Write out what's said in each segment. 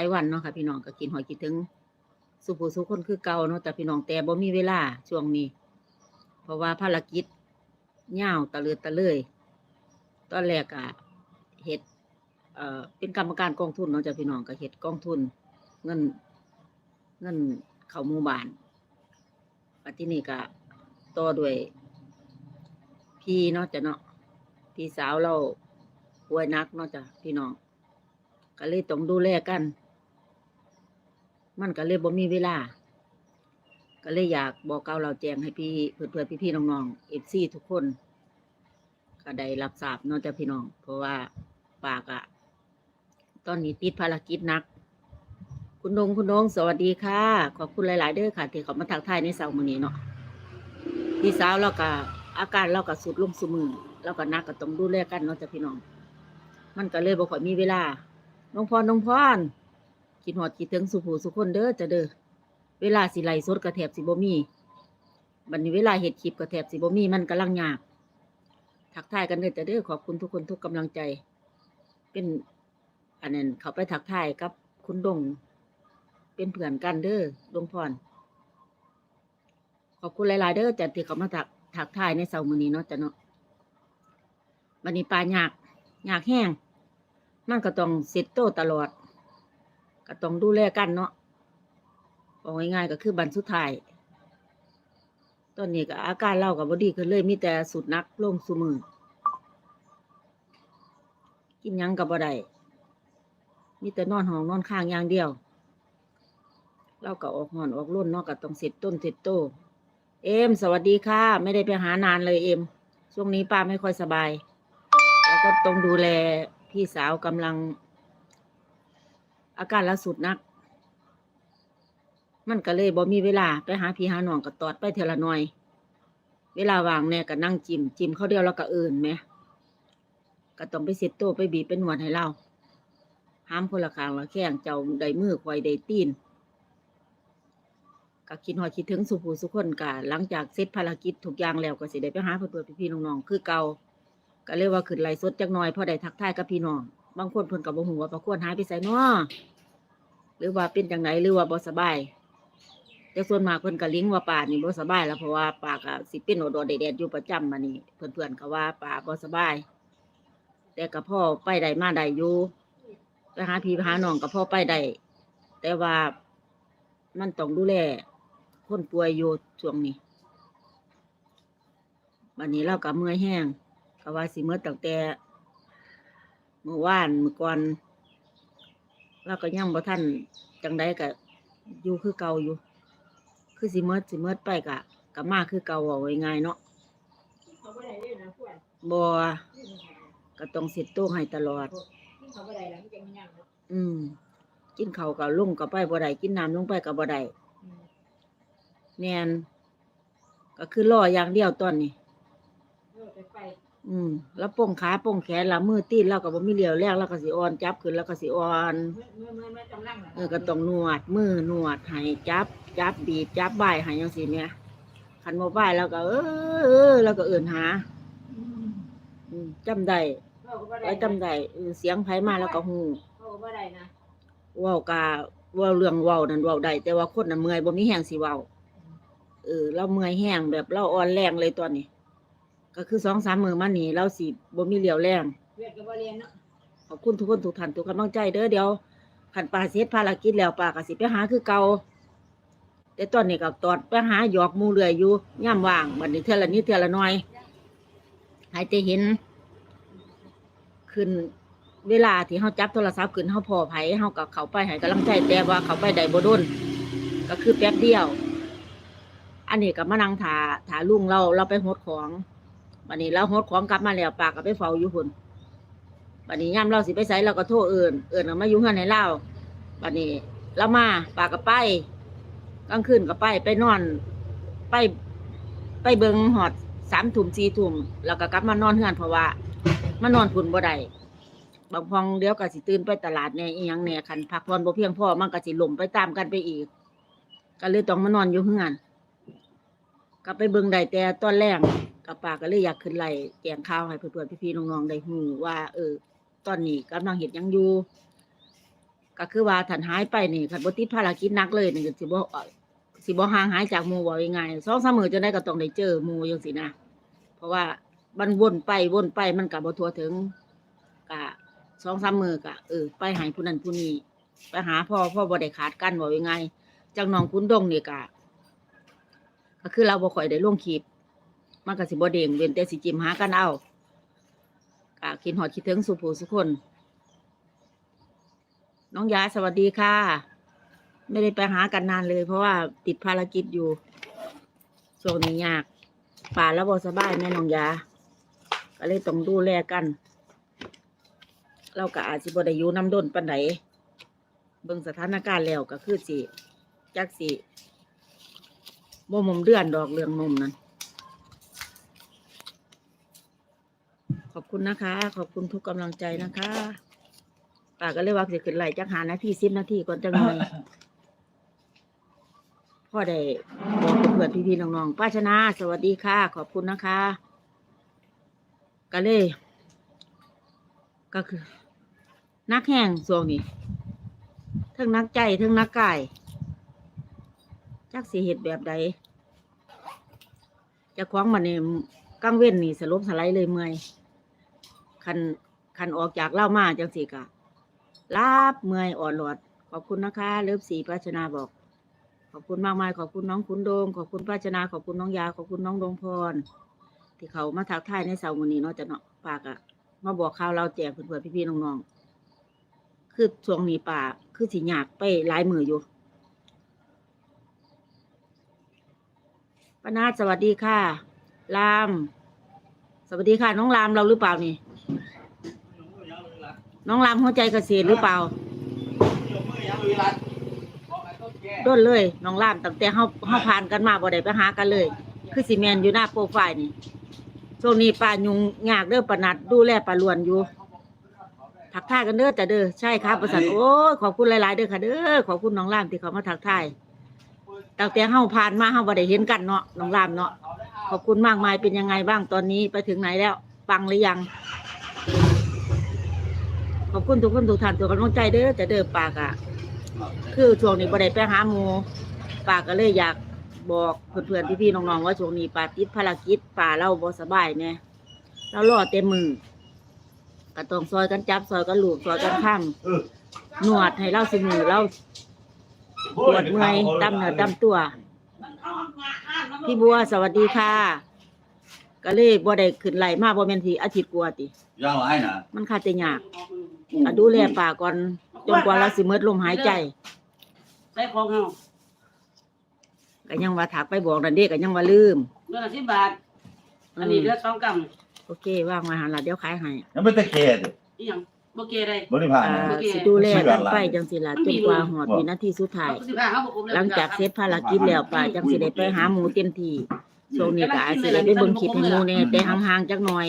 ายวันเนาะค่ะพี่น้องก็กินหอยคิดถึง สุผู้สุคนคือเก่าเนาะแต่พี่น้องแต่บ่มีเวลาช่วงนี้ เพราะว่าภารกิจยาวตะเลือตะเลยตอนแรกอะเฮ็ดเอ่อเป็นกรรมการกองทุนเนาะจ้ะพี่น้องก็เฮ็ดกองทุน เงิน เงินเข้าหมู่บ้านปัจจุนี้ก็ต่อด้วยพี่เนาะจ้ะเนาะพี่สาวเราป่วยนักเนาะจ้ะพี่น้องก็เลยต้องดูแลกัน มันก็เลยบ่มีเวลา ก็เลยอยากบอกเกล่าเราแจ้งให้พี่เพื่อนๆพี่ๆน้องๆเอฟซีทุกคนก็ได้รับทราบนาะจ้ะพี่น้อง เพราะว่าปากอะตอนนี้ติดภารกิจนัก คุณดงคุณดงสวัสดีค่ะ ขอบคุณหลาย ๆ เด้อค่ะ ที่เขามาทักทายในเสาร์มื้อนี้เนาะพี่สาวเราก็อาการเราก็สุดลงสุมือเราก็นักก็ต้องดูแลกันเนาะจ้ะพี่น้อง มันก็เลยบ่ค่อยมีเวลาน้องพรน้องพร คิดฮอดคิดถึงสุผูสุคนเด้อจะเด้อเวลาสิไลสดก็แทบสิบ่มีบัดนี้เวลาเฮ็ดคลิปก็แทบสิบ่มีมันกำลังยากทักทายกันเด้อจะเด้อขอบคุณทุกคนทุกกำลังใจ เป็นอันนั้นเขาไปทักทายกับคุณดง เป็นเพื่อนกันเด้อดงพรขอบคุณหลาย ๆ เด้อจ้ะที่เขามาทักทักทายในเสาร์มื้อนี้เนาะจ้ะเนาะบัดนี้ปลายากยากแห้ง มันก็ต้องเซ็ตโตตลอด ก็ต้องดูแลกันเนาะบอกง่ายๆก็คือบันสุดท้าย ตอนนี้ก็อาการเล่ากับบอดีขึ้นเลยมีแต่สุดนักลงสุมือ กินยังกับบ่ได้มีแต่นอนห้องนอนข้างอย่างเดียว เราก็ออกห่อนออกรุ่นเนาะก็ต้องเสร็จต้นเสร็จโต เอ็มสวัสดีค่ะ ไม่ได้ไปหานานเลยเอ็ม ช่วงนี้ป้าไม่ค่อยสบาย แล้วก็ต้องดูแลพี่สาวกำลัง อาการล่าสุดนัก มันก็เลยบ่มีเวลาไปหาพี่หาน้องก็ตอดไปเทละหน่อย เวลาว่างแน่ก็นั่งจิมจิมเขาเดียวแล้วก็เอื่นไหมก็ต้องไปเซ็ตโตวไปบีบเป็นหนวดให้เราห้ามคนละข้างละแข้งเจ้าได้มือควายได้ตีนก็คิดหอยคิดถึงสุภูสุคนกะหลังจากเสร็จภารกิจทุกอย่างแล้วก็สิได้ไปหาเพื่อนๆพี่ๆน้องๆคือเก่าก็เลยกว่าขึ้นไล่สดจักหน่อยพอได้ทักทายกับพี่น้อง บางคนเพิ่นก็บ่ฮู้ว่าประควรหายไปไสน้อหรือว่าเป็นจังไดหรือว่าบ่สบาย แต่ส่วนมากเพิ่นก็ลิงว่าป่านี่บ่สบายแล้วเพราะว่าป่าก็สิเป็นโอดอแดดอยู่ประจำมานี่เพื่อนๆก็ว่าป่าบ่สบาย แต่ก็พ่อไปได้มาได้อยู่ไปหาพี่หาน้องก็พ่อไปได้แต่ว่ามันต้องดูแลคนป่วยอยู่ช่วงนี้บัดนี้เราก็เมื่อยแห้งก็ว่าสิเมื่อตั้งแต่ มื่อวานเมื่อก่อนเราก็ยังบ่ทันจังใดก็อยู่คือเก่าอยู่ คือสิเมื่อสิเมื่อไปกะก็มาคือเก่าเอาไว้ง่ายเนาะบ่ได้เลยนะพวก็ต้องเสร็จโต๊ะให้ตลอด อืมกินเขาวก็ลงก็ไปบ่ได้กินน้ำลงไปก็บ่ได้อืมแมนก็คือรออย่างเดียวตอนนี้ อืม แล้วป้งขาป้งแขนละมือตีนเราก็บ่มีเหลียวแรงเราก็สิอ่อน จับขึ้นแล้วก็สิอ่อนเออก็ต้องนวด มือนวดให้จับ จับบีบจับบ่ายให้จังซี่แหม่คันบ่บ่ายแล้วก็ เออเออแล้วก็เอื่นหาอืมจำได้เขาก็บ่ได้ไว้จำได้เออเสียงไผมาแล้วก็ฮู้เขาก็บ่ได้นะว้ากาเว้าเรื่องเว้านั่นเว้าได้แต่ว่าคนน่ะเมื่อยบ่มีแรงสิเว้าเออเราเมื่อยแห้งแบบเราอ่อนแรงเลยตอนนี้ ก็คือ2-3มื้อมานี้เราสิบ่มีเหลียวแรงเวียดก็บ่เรียนเนาะขอบคุณทุกคนทุกท่านทุกกำลังใจเด้อเดี๋ยวขันปลาเสร็จภารกิจแล้วปลาก็สิไปหาคือเก่าแต่ตอนนี้ก็ตอดไปหาหยอกหมูเรื่อยอยู่ย่ำว่างบัดนี้เท่าละนิดเท่าละน้อยหายใจเห็น ขึ้นเวลาที่เขาจับโทรศัพท์ขึ้นเขาพอไผเขาก็เข้าไปให้กำลังใจแต่ว่าเขาไปได้บ่โดนก็คือแป๊บเดียว อันนี้ก็มานั่งถาถาลุงเราเราไปหดของ บัดนี้เราหดของกลับมาแล้วปากก็ไปเฝ้าอยู่พุ่นบัดนี้ย่ำเราสิไปใส่เราก็โทรเอิญเอิญเอามาอยู่เฮือนให้เราบัดนี้เรามาปากก็ไปกลางคืนก็ไปไปนอน ไปไปเบิงหอดสามทุ่มสี่ทุ่มแล้วก็กลับมานอนเฮือนเพราะว่ามานอนพุ่นบ่ได้บางพองเดี๋ยวก็สิตื่นไปตลาดแหน่อีหยังแหน่คันพักผ่อนบ่เพียงพอมันก็สิหล่มไปตามกันไปอีก ก็เลยต้องมานอนอยู่เฮือนก็ไปเบิงได้แต่ตอนแรก กับปาก็เลยอยากขึ้นไล่แกงข้าวให้เพื่อนๆพี่ๆน้องๆได้ฮู้ว่า เออ ตอนนี้กำลังเห็ดยังอยู่ก็คือว่าท่านหายไปนี่คันบติดภารกิจนักเลยนี่ก็สิบ่สิบ่ห่างหายจากหมู่บ่ยังไงสองสามมือจะได้ก็ต้องได้เจอหมู่จังซี่นะเพราะว่ามันวนไปวนไปมันก็บ่ทั่วถึงก็สองสามมือก็เออไปให้ผู้นั้นผู้นี้ไปหาพ่อพ่อบ่ได้ขาดกันบ่ยังไงจังน้องคุณดงนี่ก็ก็คือเราบ่ค่อยได้ลงคลิป มันก็สิบ่เด้งเว้นแต่สิจิมหากันเอาก็คิดฮอดคิดถึงสุผู้สุคน น้องยาสวัสดีค่ะ ไม่ได้ไปหากันนานเลย เพราะว่าติดภารกิจอยู่ช่วงนี้ยากป่าแล้วบสบายแม่น้องยา ก็เลยต้องดูแลกัน เราก็อาจสิบ่ได้อยู่น้ำด้นปันไหนเบิ่งสถานการณ์แล้วก็คือสิจักสิบ่มุมเดือนดอกเรื่องมุมนั้น อบคุณนะคะ ขอบคุณทุกกำลังใจนะคะป่าก็เลยว่าสิขึ้นไหลจักหานาทีสิบนาทีก่อนจังหน่อยพ่อได้บอกเพื่อนๆพี่ๆน้องๆป้าชนะ สวัสดีค่ะ ขอบคุณนะคะก็เลย ก็คือ นักแห้งส่วงนี้ทั้งนักใจทั้งนักกายจักสีเหตุแบบใดเจะคว้าของมันนี่กังเว้นนี่สลบสไลด์เลยเมื่อย คันคันออกจากเล่ามาจังสีกะลาบเมื่อยอ่อนหลอด ขอบคุณนะคะ เลิฟสีพัชนาบอก ขอบคุณมากมาย ขอบคุณน้องคุณโดง ขอบคุณพัชนาขอบคุณน้องยา ขอบคุณน้องดวงพร ที่เขามาทักทายในเสาร์วันนี้เนาะจะเนาะปากอะมาบอกข่าวเราแจกเพื่อนๆพี่ๆน้องๆคือช่วงนี้ป่าคือสิยากไปหลายมืออยู่ปานาสวัสดีค่ะลาม สวัสดีค่ะ น้องลามเราหรือเปล่านี่ น้องรามหัวใจเกษตรหรือเปล่าด้นเลยน้องรามตั้งแต่เฮาเฮาผ่านกันมาบ่ได้ไปหากันเลย คือสิแมนอยู่หน้าโปรไฟล์นี่ช่วงนี้ป้ายุงยากเด้อปานัดดูแลป้าลวนอยู่ทักทายกันเด้อแต่เด้อใช่ครับประสานโอ้ยขอบคุณหลายๆเด้อค่ะเด้อขอบคุณน้องรามที่เขามาทักทายตั้งแต่เฮาผ่านมาเฮาบ่ได้เห็นกันเนาะน้องรามเนาะขอบคุณมากมายเป็นยังไงบ้างตอนนี้ไปถึงไหนแล้วปังหรือยัง ขอบคุณทุกคนทุกท่านตัวกำลังใจเด้อแต่เด้อปากอะคือช่วงนี้บ่ได้ไปหาหมูปากก็เลยอยากบอกเพื่อนๆพี่ๆน้องๆว่าช่วงนี้ปาติดภารกิจป่าเราบ่สบายแน่เรารอเต็มมือก็ต้องซอยกันจับซอยกันลูบซอยกันข้ามนวดให้เราสมือเราปวดเมื่อยตำเนื้อตำตัว พี่บัวสวัสดีค่ะ ก็เลยบ่ได้ขึ้นไหลมาบ่แม่นทีอาทิตย์กว่าติย่างไรนะมันค่าจะยากก็ดูแลป่าก่อนจนกว่าเราสิหมดลมหายใจใส่ของเฮาก็ยังว่าถักไปบอกนั่นเด็กก็ยังว่าลืมเดือนละสิบบาท อันนี้เหลือสองกรัมโอเควางมาหาละเดี๋ยวขายให้ยังไม่ตะเกียบอีหยังบ่เกได้บริพารอ่านะ สิดูแลกันไปจังสิล่ะจนกว่าหอดวินาทีสุดท้ายสิบห้าเขาบ่ครบแวหลังจากเสร็จภารกิจแล้วป่าจังสิได้ไปหาหมูเต็มที่ ช่วงนี้ก็อาจสิได้ไปเบิ่งคลิปให้หมูแน่แต่ห่างๆจักหน่อย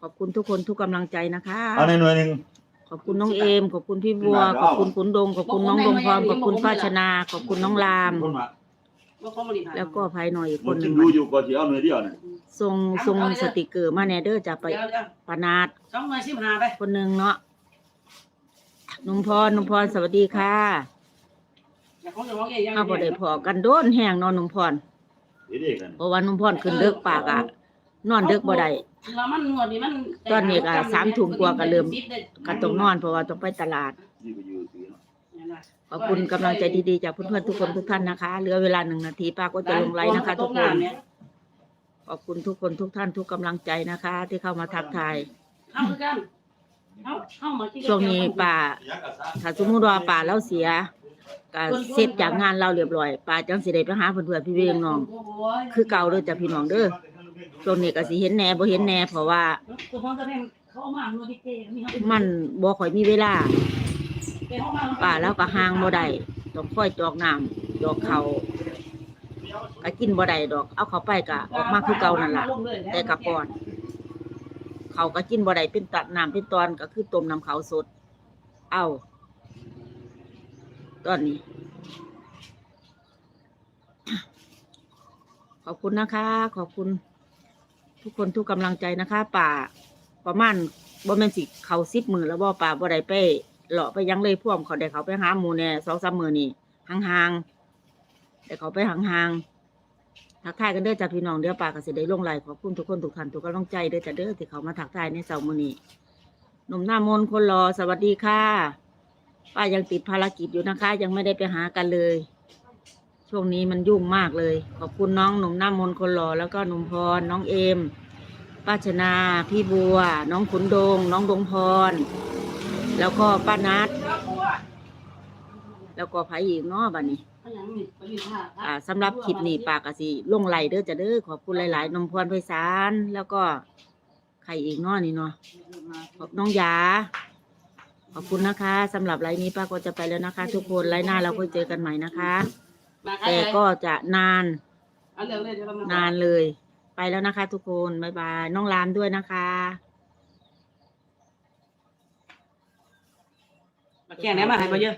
ขอบคุณทุกคนทุกกำลังใจนะคะ เอาในหน่วยหนึ่ง ขอบคุณน้องเอม ขอบคุณพี่บัว ขอบคุณขุนดง ขอบคุณน้องดงพรขอบคุณป้าชนา ขอบคุณน้องราม คนมาบ่ครบบ่ได้ผ่านแล้วก็ภายหน่อยอีกคคนนหจึนึ่งงรู้อยู่ก่อนที่เอาหน่วยเดียวเนี่ยทรงทรงสติกเกอร์มาแนเดอร์จะไปเดี๋ยวเดี๋ยวปานาดสองหน่วยสิบห้าไปคนหนึ่งเนาะนุ่มพรนุ่มพรสวัสดีค่ะ อย่าของอย่าของเองข้าบ่ได้พอกันโดนแห้งเนอนนุ่มพร เด็กๆกันเพราะว่านุ่มพรขึ้นเดึกปากอะนอนเดึกบ่ได้แล้วมันงวดนี่มันตอนนี้ก็สามทุ่มกว่าก็เริ่มก็ต้องนอนเพราะว่าต้องไปตลาดยี่ก็อยู่สีเนาะขอบคุณกำลังใจดีๆจากเพื่อนๆทุกคนทุกท่านนะคะเหลือเวลาหนึ่งนาทีป้าก็จะลงไลน์นะคะ ทุกคนขอบคุณทุกคนทุกท่านทุกกำลังใจนะคะ ที่เข้ามาทักทายเข้าคือกันเข้าเข้ามาที่ช่วงนี้ป่าถ้าสมมติว่าป่าเราเสีย ก็เสร็จจากงานเราเรียบร้อยป่าจังสิได้ไปหาเพื่อนๆพี่เวงน้อง คือเก่าเด้อจ้ะพี่น้องเด้อช่วงนี้ก็สิเห็นแหน่บ่เห็นแหน่เพราะว่า มันบ่ค่อยมีเวลาป่าแล้วก็ห่างบ่ได้ต้องคอยจอกน้ำจอกเขาก็กินบ่ได้ดอก เอาเขาไปก็ออกมาคือเก่านั่นล่ะ แต่กับก่อน เขาก็กินบ่ได้เป็นตัดน้ำเป็นตอนก็คือต้มน้ำเขาสด เอา ตอนนี้ ขอบคุณนะคะ ขอบคุณทุกคนทุกกำลังใจนะคะ ป่าประมาณบ่แม่นสิเขาสิบมือแล้วบ่ป่าบ่ได้ไปเลาะไปยังเลยพ่วมเขาได้เขาไปหาหมูเนี่ยสองสามมือนี่ห่างๆแต่เขาไปห่างๆทักทายกันเด้อจ้าพี่น้องเด้อป่ากกสิได้ลงไหลขอบคุณทุกคนทุกท่านทุกกำลังใจเด้อจ้าเด้อที่เขามาทักทายในเสาร์มือนี้หนุ่มหน้ามนคนรอสวัสดีค่ะ ป้ายังติดภารกิจอยู่นะคะ ยังไม่ได้ไปหากันเลย ช่วงนี้มันยุ่งมากเลย ขอบคุณน้องหนุ่มหน้ามนต์คนรอแล้วก็หนุ่มพร น้องเอมป้าชนา พี่บัว น้องขุนดง น้องดงพร แล้วก็ป้านัด แล้วก็ไผอีกเนาะบัดนี้าอย่างนี่สำหรับคลิปนี้ปากกสิลงไหลเด้อจะเด้อขอบคุณหลาย ๆ นมพรไพศาลแล้วก็ใครอีกเนาะนี่เนาะขอบน้องยา อบคุณนะคะสำหรับไลน์นี้ป้าก็จะไปแล้วนะคะ ทุกคนไลน์หน้าเราก็เจอกันใหม่นะคะมาใครแต่เลยก็จะนานเอาเร็วเลยเดี๋ยวเรามานานเลย ไปแล้วนะคะ ทุกคนบ๊ายบายน้องรามด้วยนะคะมาแข่งไหนมาให้มาเยอะ